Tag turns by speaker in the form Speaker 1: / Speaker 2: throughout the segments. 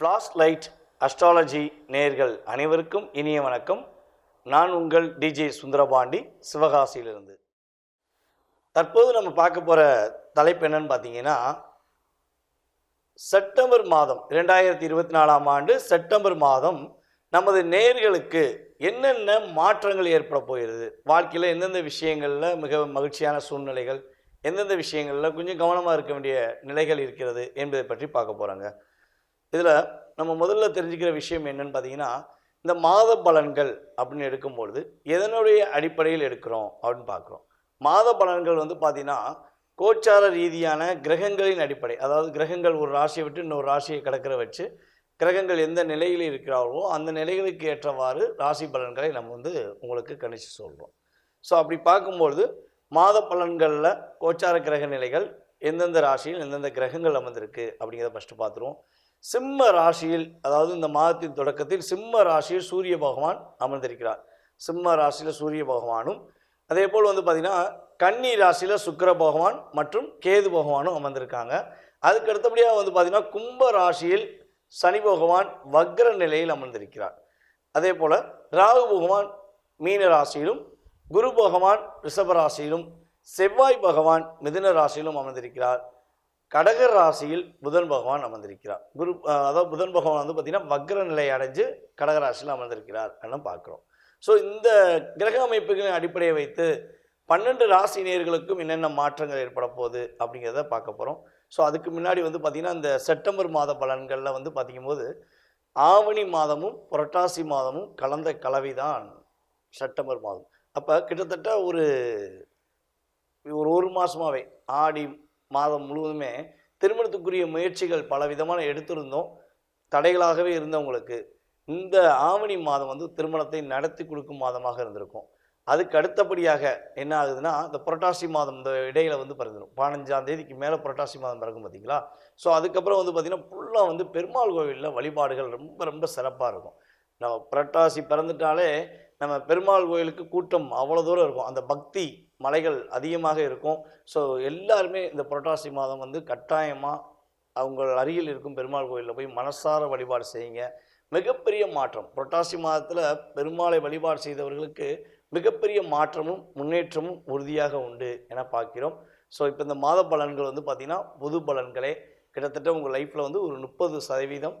Speaker 1: Flash light astrology நேர்கள் அனைவருக்கும் இனிய வணக்கம். நான் உங்கள் டிஜே சுந்தரபாண்டி சிவகாசியிலிருந்து. தற்போது நம்ம பார்க்க போகிற தலைப்பு என்னன்னு பார்த்தீங்கன்னா செப்டம்பர் மாதம் இரண்டாயிரத்தி இருபத்தி நாலாம் ஆண்டு செப்டம்பர் மாதம் நமது நேர்களுக்கு என்னென்ன மாற்றங்கள் ஏற்பட போகிறது? வாழ்க்கையில் எந்தெந்த விஷயங்களில் மிக மகிழ்ச்சியான சூழ்நிலைகள் எந்தெந்த விஷயங்களில் கொஞ்சம் கவனமாக இருக்க வேண்டிய நிலைகள் இருக்கிறது என்பதை பற்றி பார்க்க போகிறாங்க இதில் நம்ம முதல்ல தெரிஞ்சுக்கிற விஷயம் என்னன்னு பார்த்தீங்கன்னா இந்த மாத பலன்கள் அப்படின்னு எடுக்கும்பொழுது எதனுடைய அடிப்படையில் எடுக்கிறோம் அப்படின்னு பார்க்குறோம் மாத பலன்கள் வந்து பார்த்தீங்கன்னா கோச்சார ரீதியான கிரகங்களின் அடிப்படை. அதாவது கிரகங்கள் ஒரு ராசியை விட்டு இன்னொரு ராசியை கடக்கிற வச்சு கிரகங்கள் எந்த நிலையில் இருக்கிறார்களோ அந்த நிலைகளுக்கு ஏற்றவாறு ராசி பலன்களை நம்ம வந்து உங்களுக்கு கணிச்சு சொல்கிறோம் ஸோ அப்படி பார்க்கும்பொழுது மாத பலன்களில் கோச்சார கிரக நிலைகள் எந்தெந்த ராசியில் எந்தெந்த கிரகங்கள் அமர்ந்திருக்கு அப்படிங்கிறத ஃபஸ்ட்டு பார்த்துருவோம் சிம்ம ராசியில் அதாவது இந்த மாதத்தின் தொடக்கத்தில் சிம்ம ராசியில் சூரிய பகவான் அமர்ந்திருக்கிறார். சிம்ம ராசியில் சூரிய பகவானும் அதே போல் வந்து பார்த்திங்கன்னா கன்னி ராசியில் சுக்கர பகவான் மற்றும் கேது பகவானும் அமர்ந்திருக்காங்க. அதுக்கு அடுத்தபடியாக வந்து பார்த்திங்கன்னா கும்ப ராசியில் சனி பகவான் வக்ர நிலையில் அமர்ந்திருக்கிறார். அதே போல் ராகு பகவான் மீன ராசியிலும் குரு பகவான் ரிஷப ராசியிலும் செவ்வாய் பகவான் மிதுன ராசியிலும் அமர்ந்திருக்கிறார். கடக ராசியில் புதன் பகவான் அமர்ந்திருக்கிறார். குரு அதாவது புதன் பகவான் வந்து பார்த்திங்கன்னா வக்ர நிலை அடைஞ்சு கடகராசியில் அமர்ந்திருக்கிறார் என பார்க்குறோம். ஸோ இந்த கிரக அமைப்புகளின் அடிப்படையை வைத்து பன்னெண்டு ராசி நேர்களுக்கும் என்னென்ன மாற்றங்கள் ஏற்பட போகுது அப்படிங்கிறத பார்க்க போகிறோம் ஸோ அதுக்கு முன்னாடி வந்து பார்த்திங்கன்னா இந்த செப்டம்பர் மாத பலன்களில் வந்து பார்த்திங்கும்போது ஆவணி மாதமும் புரட்டாசி மாதமும் கலந்த கலவை தான் செப்டம்பர் மாதம். அப்போ கிட்டத்தட்ட ஒரு ஒரு ஒரு மாதமாகவே ஆடி மாதம் முழுவதுமே திருமணத்துக்குரிய முயற்சிகள் பல விதமான எடுத்திருந்தோம். தடைகளாகவே இருந்தவங்களுக்கு இந்த ஆவணி மாதம் வந்து திருமணத்தை நடத்தி கொடுக்கும் மாதமாக இருந்திருக்கும். அதுக்கு அடுத்தபடியாக என்ன ஆகுதுன்னா இந்த புரட்டாசி மாதம் இந்த இடையில வந்து பிறந்துடும் பதினஞ்சாம் தேதிக்கு மேலே புரட்டாசி மாதம் பிறக்கும் பார்த்தீங்களா ஸோ அதுக்கப்புறம் வந்து பார்த்திங்கன்னா ஃபுல்லாக வந்து பெருமாள் கோவிலில் வழிபாடுகள் ரொம்ப ரொம்ப சிறப்பாக இருக்கும். நம்ம புரட்டாசி பிறந்துட்டாலே நம்ம பெருமாள் கோயிலுக்கு கூட்டம் அவ்வளோ தூரம் இருக்கும். அந்த பக்தி மலைகள் அதிகமாக இருக்கும். ஸோ எல்லாருமே இந்த புரட்டாசி மாதம் வந்து கட்டாயமாக அவங்க அருகில் இருக்கும் பெருமாள் கோயிலில் போய் மனசார வழிபாடு செய்யுங்க. மிகப்பெரிய மாற்றம். புரட்டாசி மாதத்தில் பெருமாளை வழிபாடு செய்தவர்களுக்கு மிகப்பெரிய மாற்றமும் முன்னேற்றமும் உறுதியாக உண்டு என பார்க்கிறோம். ஸோ இப்போ இந்த மாத பலன்கள் வந்து பார்த்திங்கன்னா புது பலன்களே. கிட்டத்தட்ட உங்கள் லைஃப்பில் வந்து ஒரு முப்பது சதவீதம்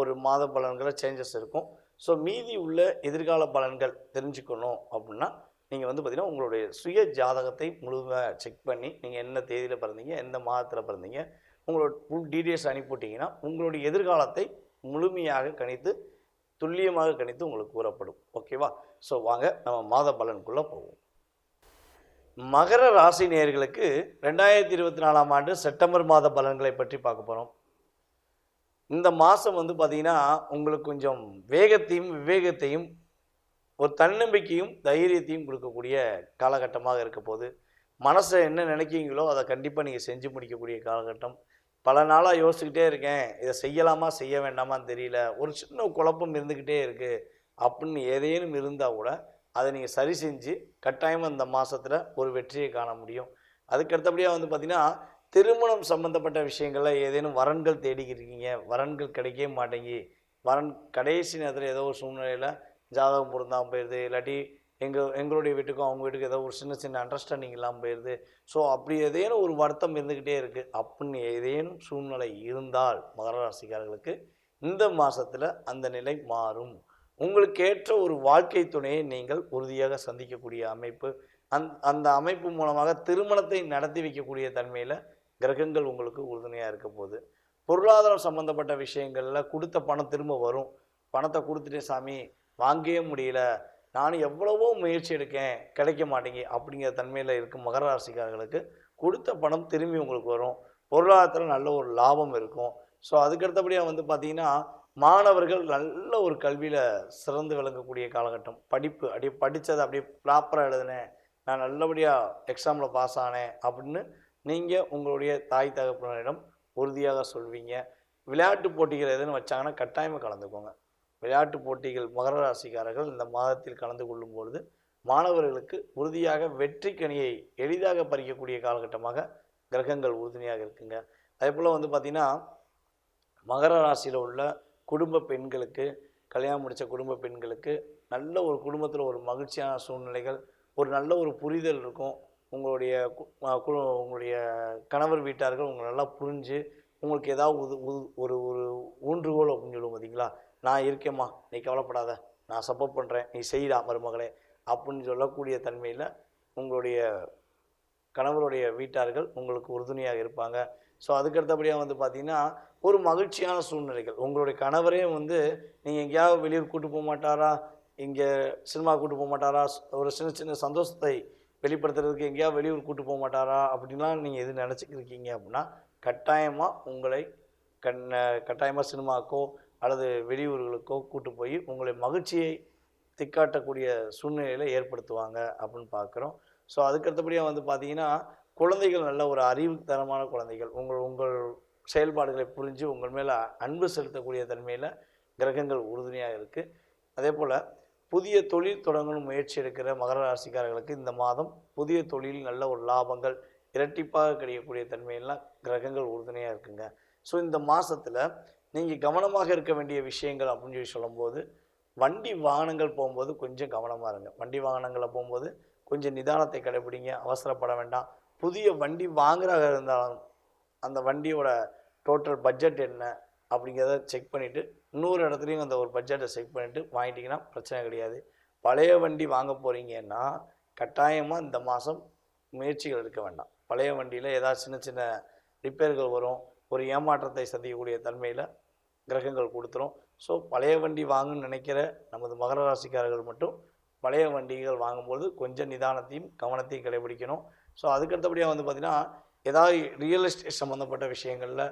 Speaker 1: ஒரு மாத பலன்களை சேஞ்சஸ் இருக்கும். ஸோ மீதி உள்ள எதிர்கால பலன்கள் தெரிஞ்சுக்கணும் அப்படின்னா நீங்கள் வந்து பார்த்திங்கன்னா உங்களுடைய சுய ஜாதகத்தை முழுமையாக செக் பண்ணி நீங்கள் என்ன தேதியில் பிறந்தீங்க எந்த மாதத்தில் பிறந்தீங்க உங்களோட ஃபுல் டீட்டெயில்ஸ் அனுப்பிவிட்டீங்கன்னா உங்களுடைய எதிர்காலத்தை முழுமையாக கணித்து துல்லியமாக கணித்து உங்களுக்கு கூறப்படும். ஓகேவா ஸோ வாங்க நம்ம மாத பலனுக்குள்ளே போவோம். மகர ராசி நேர்களுக்கு ரெண்டாயிரத்தி இருபத்தி நாலாம் ஆண்டு செப்டம்பர் மாத பலன்களை பற்றி பார்க்க போகிறோம் இந்த மாதம் வந்து பார்த்திங்கன்னா உங்களுக்கு கொஞ்சம் வேகத்தையும் விவேகத்தையும் ஒரு தன்னம்பிக்கையும் தைரியத்தையும் கொடுக்கக்கூடிய காலகட்டமாக இருக்க போது மனசை என்ன நினைக்கிறீங்களோ அதை கண்டிப்பாக நீங்கள் செஞ்சு முடிக்கக்கூடிய காலகட்டம். பல நாளாக யோசிச்சுக்கிட்டே இருக்கேன். இதை செய்யலாமா செய்ய வேண்டாமான்னு தெரியல. ஒரு சின்ன குழப்பம் இருந்துக்கிட்டே இருக்குது அப்படின்னு ஏதேனும் இருந்தால் கூட அதை நீங்கள் சரி செஞ்சு கட்டாயமாக இந்த மாதத்தில் ஒரு வெற்றியை காண முடியும். அதுக்கு அடுத்தபடியாக வந்து பார்த்திங்கன்னா திருமணம் சம்மந்தப்பட்ட விஷயங்களில் ஏதேனும் வரன்கள் தேடிக்கிட்டு வரன்கள் கிடைக்கவே மாட்டேங்கி. வரன் கடைசி நேரத்தில் ஏதோ ஒரு சூழ்நிலையில் ஜாதகம் பொருந்தாமல் போயிடுது இல்லாட்டி எங்கள் எங்களுடைய வீட்டுக்கும் அவங்க வீட்டுக்கும் ஏதோ ஒரு சின்ன சின்ன அண்டர்ஸ்டாண்டிங் இல்லாமல் போயிடுது ஸோ அப்படி ஏதேனும் ஒரு வருத்தம் இருந்துக்கிட்டே இருக்குது அப்படின்னு ஏதேனும் சூழ்நிலை இருந்தால் மகர ராசிக்காரர்களுக்கு இந்த மாதத்தில் அந்த நிலை மாறும். உங்களுக்கு ஏற்ற ஒரு வாழ்க்கை துணையை நீங்கள் உறுதியாக சந்திக்கக்கூடிய அமைப்பு. அந் அந்த அமைப்பு மூலமாக திருமணத்தை நடத்தி வைக்கக்கூடிய தன்மையில் கிரகங்கள் உங்களுக்கு உறுதுணையாக இருக்க போகுது. பொருளாதாரம் சம்மந்தப்பட்ட விஷயங்களில் கொடுத்த பணம் திரும்ப வரும். பணத்தை கொடுத்துட்டேன் சாமி வாங்கவே முடியல. நானும் எவ்வளவோ முயற்சி எடுக்கேன். கிடைக்க மாட்டேங்கி அப்படிங்கிற தன்மையில் இருக்கும் மகர ராசிக்காரர்களுக்கு கொடுத்த பணம் திரும்பி உங்களுக்கு வரும். பொருளாதாரத்தில் நல்ல ஒரு லாபம் இருக்கும். ஸோ அதுக்கடுத்தபடியாக வந்து பார்த்திங்கன்னா மாணவர்கள் நல்ல ஒரு கல்வியில் சிறந்து விளங்கக்கூடிய காலகட்டம். படிப்பு அப்படியே படித்ததை அப்படியே ப்ராப்பராக எழுதுனேன். நான் நல்லபடியாக எக்ஸாமில் பாஸ் ஆனேன் அப்படின்னு நீங்கள் உங்களுடைய தாய் தகப்பனரிடம் உறுதியாக சொல்வீங்க. விளையாட்டு போட்டிகள் எதுன்னு வச்சாங்கன்னா கட்டாயமாக கலந்துக்கோங்க. விளையாட்டு போட்டிகள் மகர ராசிக்காரர்கள் இந்த மாதத்தில் கலந்து கொள்ளும் பொழுது மாணவர்களுக்கு உறுதியாக வெற்றி கனியை எளிதாக பறிக்கக்கூடிய காலகட்டமாக கிரகங்கள் உறுதுணையாக இருக்குங்க. அதே போல் வந்து பார்த்திங்கன்னா மகர ராசியில் உள்ள குடும்ப பெண்களுக்கு கல்யாணம் முடித்த குடும்ப பெண்களுக்கு நல்ல ஒரு குடும்பத்தில் ஒரு மகிழ்ச்சியான சூழ்நிலைகள் ஒரு நல்ல ஒரு புரிதல் இருக்கும். உங்களுடைய குழு உங்களுடைய கணவர் வீட்டார்கள் உங்களை நல்லா புரிஞ்சு உங்களுக்கு ஏதாவது உது உது ஒரு ஒரு ஊன்றுகோல் அப்படின்னு சொல்லுவோம் பார்த்தீங்களா? நான் இருக்கேம்மா நீ கவலைப்படாத நான் சப்போர்ட் பண்ணுறேன் நீ செய்டா மருமகளே அப்படின்னு சொல்லக்கூடிய தன்மையில் உங்களுடைய கணவருடைய வீட்டார்கள் உங்களுக்கு உறுதுணையாக இருப்பாங்க. ஸோ அதுக்கடுத்தபடியாக வந்து பார்த்தீங்கன்னா ஒரு மகிழ்ச்சியான சூழ்நிலைகள். உங்களுடைய கணவரே வந்து நீங்கள் எங்கேயாவது வெளியூர் கூட்டு போக மாட்டாரா? இங்கே சினிமா கூட்டு போக மாட்டாரா? ஒரு சின்ன சின்ன சந்தோஷத்தை வெளிப்படுத்துறதுக்கு எங்கேயாவது வெளியூர் கூட்டு போக மாட்டாரா? அப்படின்லாம் நீங்கள் எது நினச்சிக்கிருக்கீங்க அப்படின்னா கட்டாயமாக உங்களை கண் கட்டாயமாக சினிமாக்கோ அல்லது வெளியூர்களுக்கோ கூட்டு போய் உங்களை மகிழ்ச்சியை திக்காட்டக்கூடிய சூழ்நிலையில் ஏற்படுத்துவாங்க அப்படின்னு பார்க்குறோம் ஸோ அதுக்கடுத்தபடியாக வந்து பார்த்தீங்கன்னா குழந்தைகள் நல்ல ஒரு அறிவுத்தரமான குழந்தைகள். உங்கள் உங்கள் செயல்பாடுகளை புரிஞ்சு உங்கள் மேலே அன்பு செலுத்தக்கூடிய தன்மையில் கிரகங்கள் உறுதுணையாக இருக்குது அதே போல் புதிய தொழில் தொடங்கணும் முயற்சி எடுக்கிற மகர ராசிக்காரர்களுக்கு இந்த மாதம் புதிய தொழில் நல்ல ஒரு லாபங்கள் இரட்டிப்பாக கிடைக்கக்கூடிய தன்மையெல்லாம் கிரகங்கள் உறுதுணையாக இருக்குங்க. ஸோ இந்த மாதத்தில் நீங்கள் கவனமாக இருக்க வேண்டிய விஷயங்கள் அப்படின்னு சொல்லி சொல்லும்போது வண்டி வாகனங்கள் போகும்போது கொஞ்சம் கவனமாக இருங்க. வண்டி வாகனங்களில் போகும்போது கொஞ்சம் நிதானத்தை கடைபிடிங்க அவசரப்பட வேண்டாம். புதிய வண்டி வாங்குறாக இருந்தாலும் அந்த வண்டியோட டோட்டல் பட்ஜெட் என்ன அப்படிங்கிறத செக் பண்ணிவிட்டு இன்னொரு இடத்துலையும் அந்த ஒரு பட்ஜெட்டை செக் பண்ணிவிட்டு வாங்கிட்டீங்கன்னா பிரச்சனை கிடையாது. பழைய வண்டி வாங்க போகிறீங்கன்னா கட்டாயமாக இந்த மாதம் முயற்சிகள் எடுக்க வேண்டாம். பழைய வண்டியில் ஏதாவது சின்ன சின்ன ரிப்பேர்கள் வரும். ஒரு ஏமாற்றத்தை சந்திக்கக்கூடிய தன்மையில் கிரகங்கள் கொடுத்துரும். ஸோ பழைய வண்டி வாங்கணும்னு நினைக்கிற நமது மகர ராசிக்காரர்கள் மட்டும் பழைய வண்டிகள் வாங்கும்போது கொஞ்சம் நிதானத்தையும் கவனத்தையும் கடைபிடிக்கணும். ஸோ அதுக்கடுத்தபடியாக வந்து பார்த்திங்கன்னா ஏதாவது ரியல் எஸ்டேட் சம்மந்தப்பட்ட விஷயங்களில்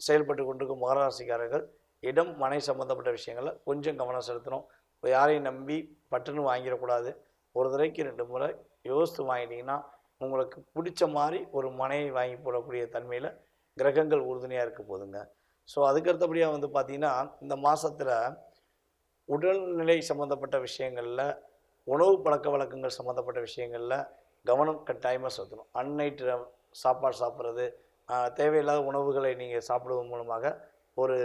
Speaker 1: செயல்பட்டு கொண்டிருக்கும் மகர ராசிக்காரர்கள் இடம் மனை சம்மந்தப்பட்ட விஷயங்களில் கொஞ்சம் கவனம் செலுத்தணும். இப்போ யாரையும் நம்பி பட்டுன்னு வாங்கிடக்கூடாது. ஒரு தடவைக்கு ரெண்டு முறை யோசித்து வாங்கிட்டீங்கன்னா உங்களுக்கு பிடிச்ச மாதிரி ஒரு மனையை வாங்கி போடக்கூடிய தன்மையில் கிரகங்கள் உறுதுணையாக இருக்க போதுங்க. ஸோ அதுக்கடுத்தபடியாக வந்து பார்த்திங்கன்னா இந்த மாதத்தில் உடல்நிலை சம்மந்தப்பட்ட விஷயங்களில் உணவு பழக்க வழக்கங்கள் சம்மந்தப்பட்ட விஷயங்களில் கவனம் கட்டாயமாக செலுத்தணும். அன்னைட்டு சாப்பாடு சாப்பிட்றது தேவையில்லாத உணவுகளை நீங்கள் சாப்பிடுவதன் மூலமாக ஒரு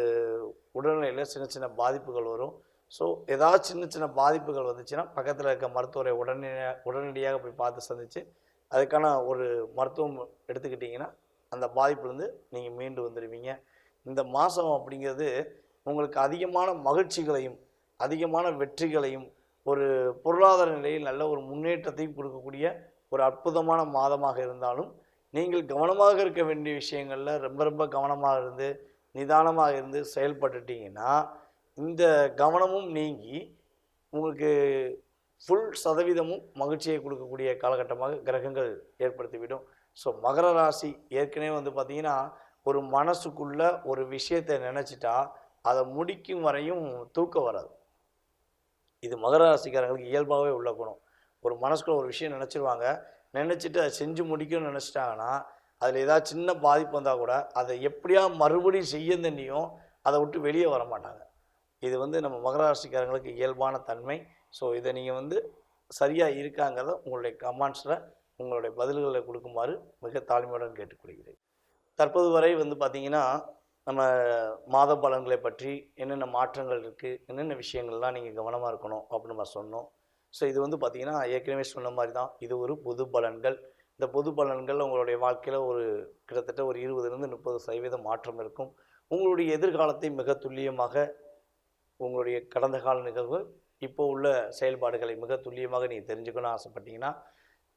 Speaker 1: உடல்நிலையில் சின்ன சின்ன பாதிப்புகள் வரும். ஸோ ஏதாவது சின்ன சின்ன பாதிப்புகள் வந்துச்சுன்னா பக்கத்தில் இருக்க மருத்துவரை உடனே உடனடியாக போய் பார்த்து சந்தித்து அதுக்கான ஒரு மருத்துவம் எடுத்துக்கிட்டிங்கன்னா அந்த பாதிப்புலேருந்து நீங்கள் மீண்டு வந்துடுவீங்க இந்த மாதம் அப்படிங்கிறது உங்களுக்கு அதிகமான மகிழ்ச்சிகளையும் அதிகமான வெற்றிகளையும் ஒரு பொருளாதார நிலையில் நல்ல ஒரு முன்னேற்றத்தையும் கொடுக்கக்கூடிய ஒரு அற்புதமான மாதமாக இருந்தாலும் நீங்கள் கவனமாக இருக்க வேண்டிய விஷயங்களில் ரொம்ப ரொம்ப கவனமாக இருந்து நிதானமாக இருந்து செயல்பட்டுட்டிங்கன்னா இந்த கவனமும் நீங்கி உங்களுக்கு ஃபுல் சதவீதமும் மகிழ்ச்சியை கொடுக்கக்கூடிய காலகட்டமாக கிரகங்கள் ஏற்படுத்திவிடும். ஸோ மகர ராசி ஏற்கனவே வந்து பார்த்திங்கன்னா ஒரு மனசுக்குள்ள ஒரு விஷயத்தை நினச்சிட்டா அதை முடிக்கும் வரையும் தூக்கம் வராது. இது மகர ராசிக்காரங்களுக்கு இயல்பாகவே உள்ள குணம். ஒரு மனசுக்குள்ள ஒரு விஷயம் நினச்சிருவாங்க. நினச்சிட்டு அதை செஞ்சு முடிக்கணும்னு நினச்சிட்டாங்கன்னா அதில் ஏதாவது சின்ன பாதிப்பு வந்தால் கூட அதை எப்படியா மறுபடியும் செய்ய தண்ணியும் அதை விட்டு வெளியே வர மாட்டாங்க. இது வந்து நம்ம மகர இயல்பான தன்மை. ஸோ இதை நீங்கள் வந்து சரியாக இருக்காங்கிறத உங்களுடைய கமெண்ட்ஸில் உங்களுடைய பதில்களை கொடுக்குமாறு மிக தாழ்மையுடன் கேட்டுக்கொள்கிறேன். தற்போது வரை வந்து பார்த்திங்கன்னா நம்ம மாத பலன்களை பற்றி என்னென்ன மாற்றங்கள் இருக்குது என்னென்ன விஷயங்கள்லாம் நீங்கள் கவனமாக இருக்கணும் அப்படின்னு நம்ம சொன்னோம். ஸோ இது வந்து பார்த்திங்கன்னா ஏற்கனவே சொன்ன மாதிரி தான் இது ஒரு பொது பலன்கள். இந்த பொது பலன்கள் உங்களுடைய வாழ்க்கையில் ஒரு கிட்டத்தட்ட ஒரு இருபதுலேருந்து முப்பது சதவீதம் மாற்றம் இருக்கும். உங்களுடைய எதிர்காலத்தை மிக துல்லியமாக உங்களுடைய கடந்த கால நிகழ்வு இப்போ உள்ள செயல்பாடுகளை மிக துல்லியமாக நீங்கள் தெரிஞ்சுக்கணும்னு ஆசைப்பட்டீங்கன்னா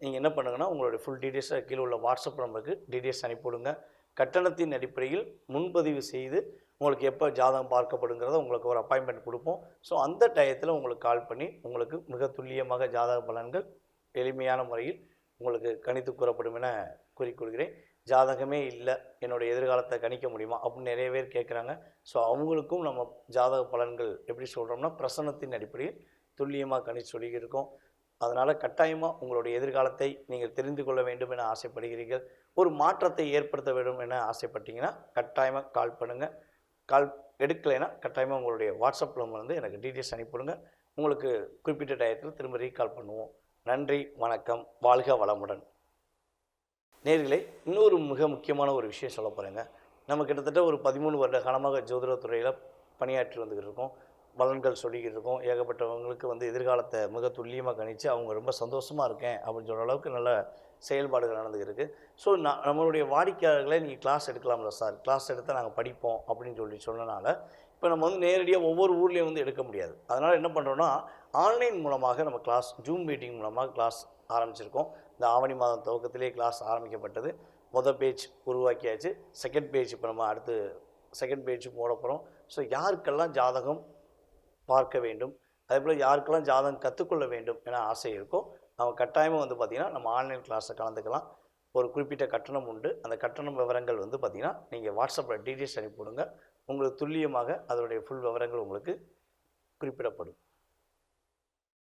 Speaker 1: நீங்கள் என்ன பண்ணுங்கன்னா உங்களுடைய ஃபுல் டீட்டெயில்ஸை கீழே உள்ள வாட்ஸ்அப் நம்பருக்கு டீட்டெயில்ஸ் அனுப்பிவிடுங்க கட்டணத்தின் அடிப்படையில் முன்பதிவு செய்து உங்களுக்கு எப்போ ஜாதகம் பார்க்கப்படுங்கிறத உங்களுக்கு ஒரு அப்பாயின்மெண்ட் கொடுப்போம். ஸோ அந்த டயத்தில் உங்களுக்கு கால் பண்ணி உங்களுக்கு மிக துல்லியமாக ஜாதக பலன்கள் எளிமையான முறையில் உங்களுக்கு கணித்து கூறப்படும் என கூறிக்கொள்கிறேன் ஜாதகமே இல்லை. என்னுடைய எதிர்காலத்தை கணிக்க முடியுமா? அப்படின்னு நிறைய பேர் கேட்குறாங்க ஸோ அவங்களுக்கும் நம்ம ஜாதக பலன்கள் எப்படி சொல்கிறோம்னா பிரசனத்தின் அடிப்படையில் துல்லியமாக கணிச்சு சொல்லியிருக்கோம். அதனால் கட்டாயமாக உங்களுடைய எதிர்காலத்தை நீங்கள் தெரிந்து கொள்ள வேண்டும் என ஆசைப்படுகிறீர்கள். ஒரு மாற்றத்தை ஏற்படுத்த வேண்டும் என ஆசைப்பட்டீங்கன்னா கட்டாயமாக கால் பண்ணுங்கள் கால் எடுக்கலைன்னா கட்டாயமாக உங்களுடைய வாட்ஸ்அப்பில் வந்து எனக்கு டீட்டெயில்ஸ் அனுப்பிவிடுங்க. உங்களுக்கு குறிப்பிட்ட டயத்தில் திரும்ப ரீகால் பண்ணுவோம். நன்றி வணக்கம் வாழ்க வளமுடன். நேர்களே இன்னொரு மிக முக்கியமான ஒரு விஷயம் சொல்ல போகிறேங்க நம்ம கிட்டத்தட்ட ஒரு பதிமூணு வருட காலமாக ஜோதிடத்துறையில் பணியாற்றி வந்துக்கிட்டு இருக்கோம். பலன்கள் சொல்லிக்கிட்டு இருக்கோம். ஏகப்பட்டவங்களுக்கு வந்து எதிர்காலத்தை மிக துல்லியமாக கணித்து அவங்க ரொம்ப சந்தோஷமாக இருக்கேன் அப்படின்னு சொல்கிற அளவுக்கு நல்ல செயல்பாடுகள் நடந்துக்கிட்டு ஸோ நான் நம்மளுடைய வாடிக்கையாளர்களை நீங்கள் கிளாஸ் எடுக்கலாம்ல சார் கிளாஸ் எடுத்தால் நாங்கள் படிப்போம் அப்படின்னு சொல்லி சொன்னனால இப்போ நம்ம வந்து நேரடியாக ஒவ்வொரு ஊர்லேயும் வந்து எடுக்க முடியாது. அதனால் என்ன பண்ணுறோன்னா ஆன்லைன் மூலமாக நம்ம கிளாஸ் ஜூம் மீட்டிங் மூலமாக கிளாஸ் ஆரம்பிச்சிருக்கோம். இந்த ஆவணி மாதம் துவக்கத்திலே கிளாஸ் ஆரம்பிக்கப்பட்டது. மொதல் பேஜ் உருவாக்கியாச்சு. செகண்ட் பேஜ் இப்போ நம்ம அடுத்து செகண்ட் பேஜ் போட போகிறோம் ஸோ யாருக்கெல்லாம் ஜாதகம் பார்க்க வேண்டும்? அதே போல் யாருக்கெல்லாம் ஜாதகம் கற்றுக்கொள்ள வேண்டும் என ஆசை இருக்கோ அவங்க கட்டாயமாக வந்து பார்த்திங்கன்னா நம்ம ஆன்லைன் கிளாஸில் கலந்துக்கலாம். ஒரு குறிப்பிட்ட கட்டணம் உண்டு. அந்த கட்டணம் விவரங்கள் வந்து பார்த்திங்கன்னா நீங்கள் வாட்ஸ்அப்பில் டீட்டெயில்ஸ் அனுப்பிவிடுங்க. உங்களுக்கு துல்லியமாக அதனுடைய ஃபுல் விவரங்கள் உங்களுக்கு குறிப்பிடப்படும்.